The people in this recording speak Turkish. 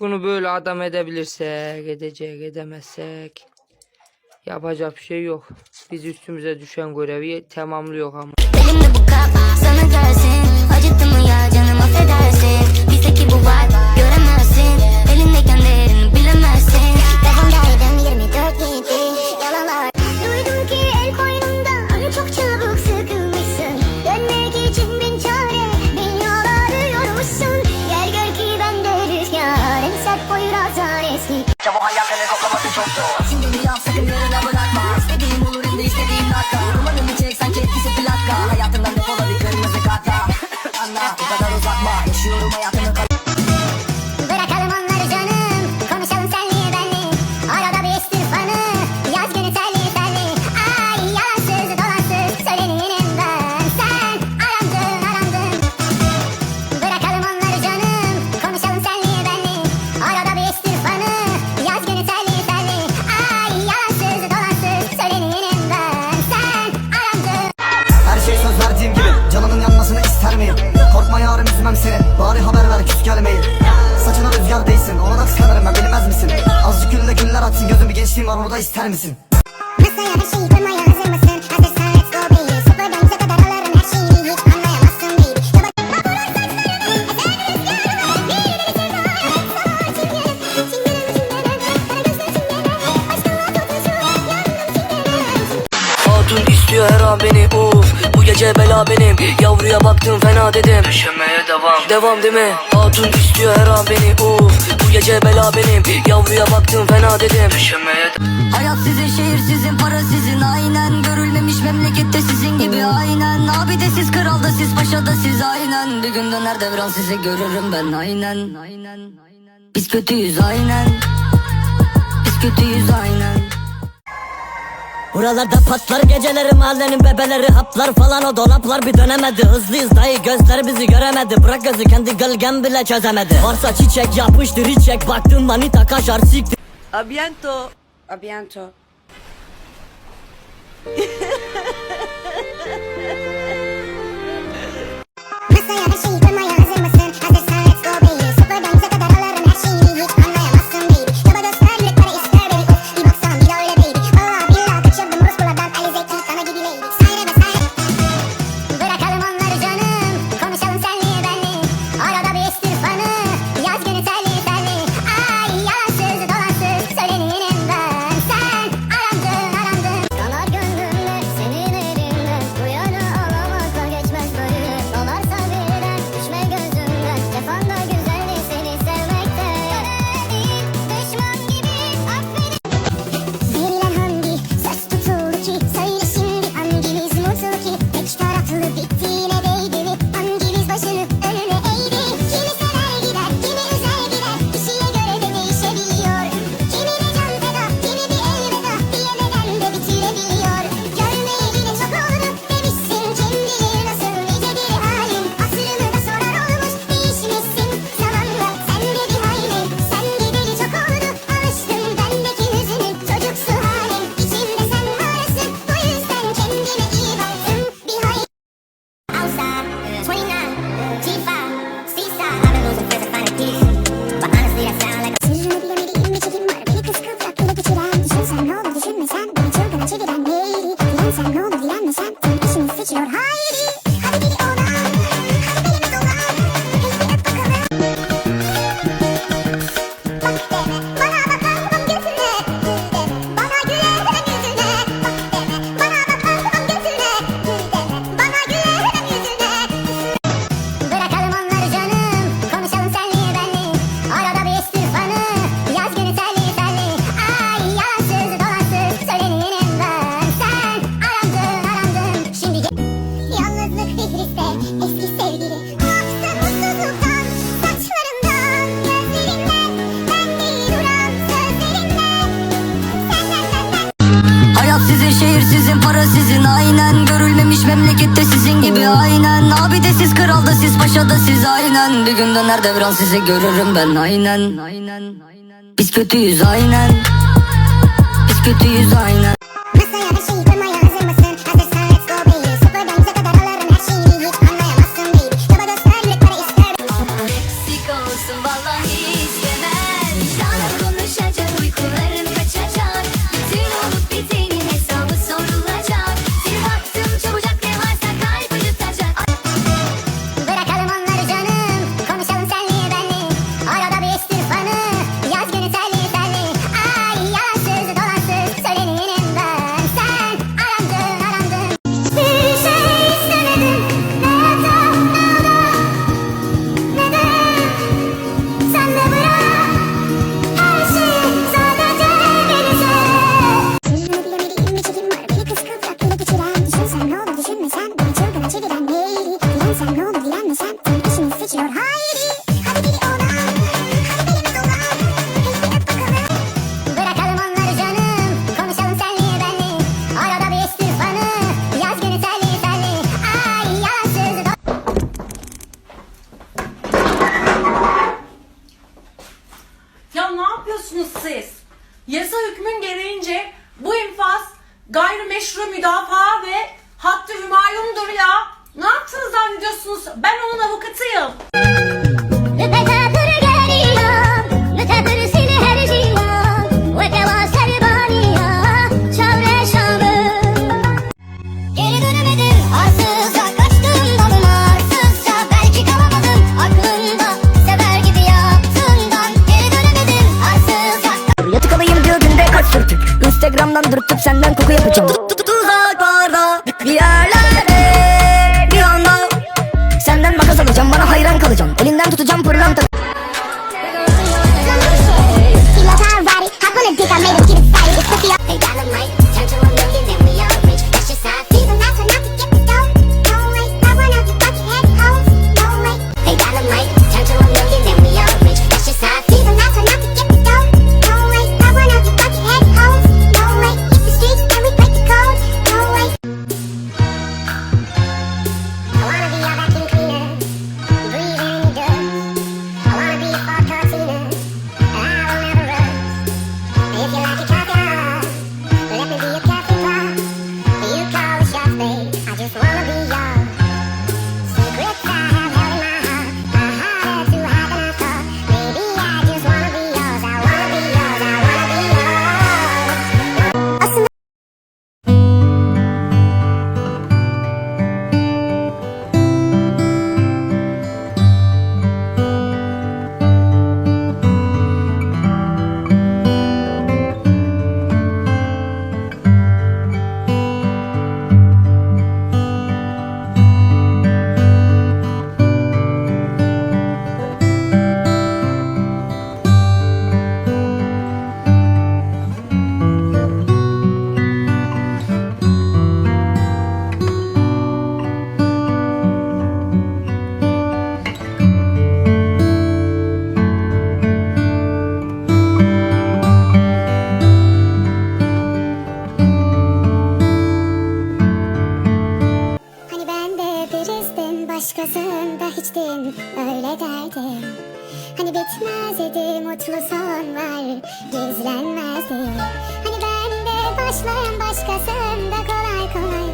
bunu böyle adam edebilirsek, edecek, edemezsek yapacak bir şey yok. Biz üstümüze düşen görevi tamamlıyor ama. 我还 me voy a 去追逐 olma ister misin? Masaya her şeyi koymaya hazır mısın? Hazırsan let's go baby Sıfırdan yüze kadar alırım her şeyini Hiç anlayamazsın baby Kabarır saçlarını esen rüzgarlar Hatun istiyor her an beni of Bu gece bela benim Yavruya baktım fena dedim Düşemeye devam Devam değil mi? Hatun istiyor her an beni of Gece bela benim. Yavruya baktım fena dedim. Düşünmeye Hayat sizin şehir sizin para sizin. Aynen görülmemiş memlekette sizin gibi. Aynen abi de siz kral da siz paşa da siz. Aynen bir gün döner devran sizi görürüm ben. Aynen Aynen. Biz kötüyüz aynen. Biz kötüyüz aynen. Buralarda patlar geceleri mahallenin bebeleri Haplar falan o dolaplar bir dönemedi. Hızlıyız dayı gözler bizi göremedi. Bırak gözü kendi gölgem bile çözemedi. Varsa çiçek yapıştır içek Baktın manita kaşar siktir. Abiento. Abiento. abi aynen Abi de siz kral da siz paşa da siz aynen. Bir gün döner devran sizi görürüm ben aynen. Biz kötüyüz aynen. Biz kötüyüz aynen. Nasıl yarışıyor aziz. Yasa hükmün gereğince bu infaz gayrimeşru müdafaa ve hattı hümayundur ya. Ne yaptınız zannediyorsunuz? Ben onun avukatıyım. Tutup senden koku yapacağım. Tuzaklarda bir yerlerde Bir anda. Senden makas alacağım bana hayran kalacağım. Elinden tutacağım pırlanta mutlu son var gizlenmez diye Hani bende başlayan başkasında kolay kolay.